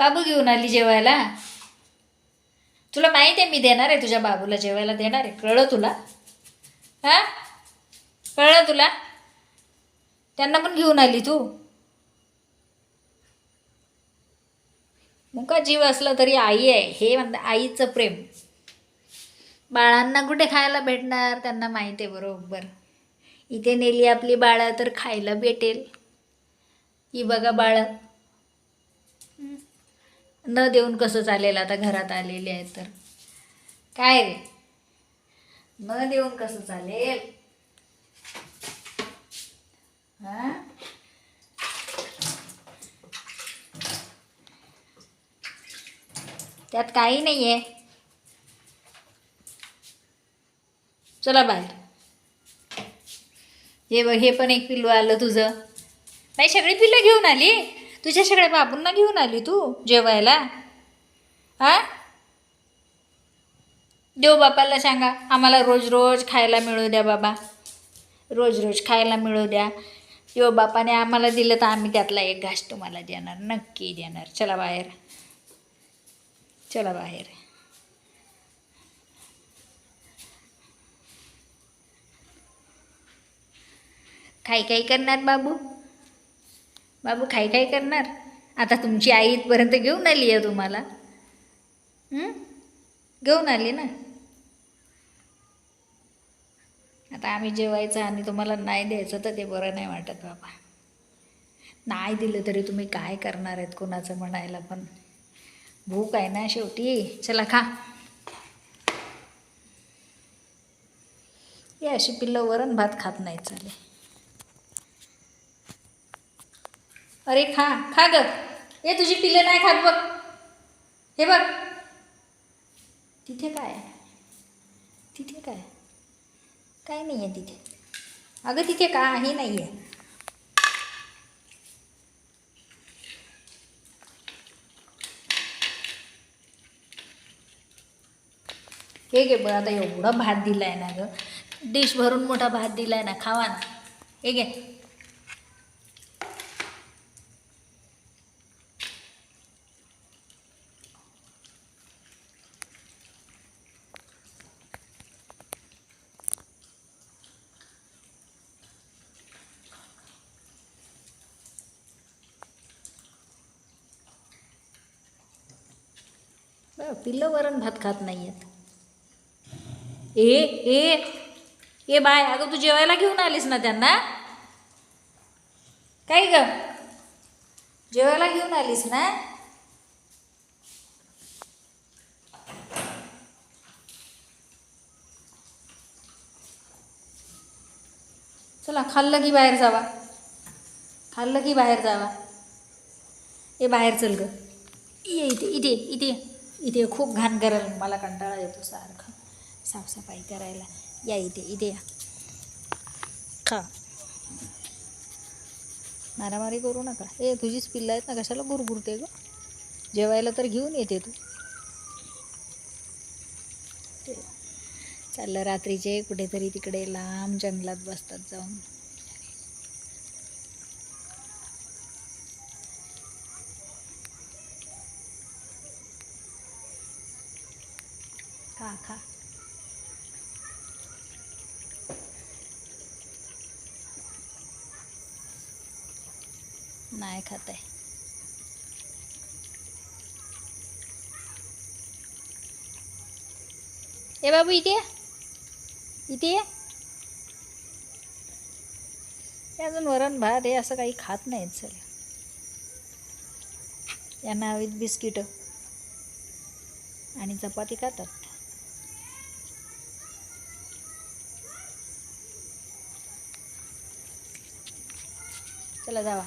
बाबू घेऊन आली जेवायला? तुला माहीत आहे मी देणार आहे तुझ्या बाबूला जेवायला देणार आहे. कळलं तुला? हां? कळलं तुला? त्यांना पण घेऊन आली तू? मुका जीव असला तरी आई आहे. हे म्हणतं आईचं प्रेम. बाळांना कुठे खायला भेटणार? त्यांना माहिती आहे बरोबर. इथे नेली आपली बाळं तर खायला भेटेल. ही बघा बाळं. न देऊन कसं चालेल आता घरात आलेले आहे तर. काय रे? न देऊन कसं चालेल? हा? त्यात काही नाही आहे चला बाहेर. हे बघ हे पण एक पिल्लू आलं तुझं. नाही सगळी पिल्लं घेऊन आली? तुझ्या सगळ्या बाबूंना घेऊन आली तू जेवायला? हा? देव बापाला सांगा आम्हाला रोज रोज खायला मिळू द्या बाबा. रोज रोज खायला मिळू द्या. देव बापाने आम्हाला दिलं तर आम्ही त्यातला एक घास तुम्हाला देणार नक्की देणार. चला बाहेर. चला बाहेर. काही काही करणार बाबू? बाबू काय काय करणार? आता तुमची आई इथपर्यंत घेऊन आली आहे तुम्हाला. घेऊन आली ना? आता आम्ही जेवायचं आणि तुम्हाला नाही द्यायचं तर ते बरं नाही वाटत बाबा. नाही दिलं तरी तुम्ही काय करणार आहेत कोणाचं म्हणायला पण? भूक आहे ना शेवटी. चला खा. हे अशी पिल्लं वरण भात खात नाही चालेल अरे खा खा ग. ए तुझी पिल्लं नाही खात बघ. हे बघ. तिथे काय? तिथे काय? काय नाही आहे तिथे? अगं तिथे काही नाही आहे हे घे बरं आता एवढा भात दिला आहे ना गं. डिश भरून मोठा भात दिला आहे ना खावा ना. हे घे. बरं, पिल्लं वरण भात खात नाही आहेत ए ए ए बाय अगं तू जेवायला घेऊन आलीस ना त्यांना? काय ग? जेवायला घेऊन आलीस ना? चला खाल्लं की बाहेर जावा. खाल्लं की बाहेर जावा. ए बाहेर चल ग. ये इथे इथे इथे. इथे खूप घाण करायला मला कंटाळा येतो सारखं. साफसफाई करायला. या इथे इथे या. खा. मारामारी करू नका. ए तुझीच पिल्लं आहेत ना कशाला गुरगुरते ग? जेवायला तर घेऊन येते तू. ते चाललं रात्रीचे कुठेतरी तिकडे लांब जंगलात बसतात जाऊन. खा खा नाही खात आहे ए बाबू इथे इथे हे अजून वरण भात हे असं काही खात नाहीत सर यांना हवीत बिस्किटं आणि चपाती खातात चला जावा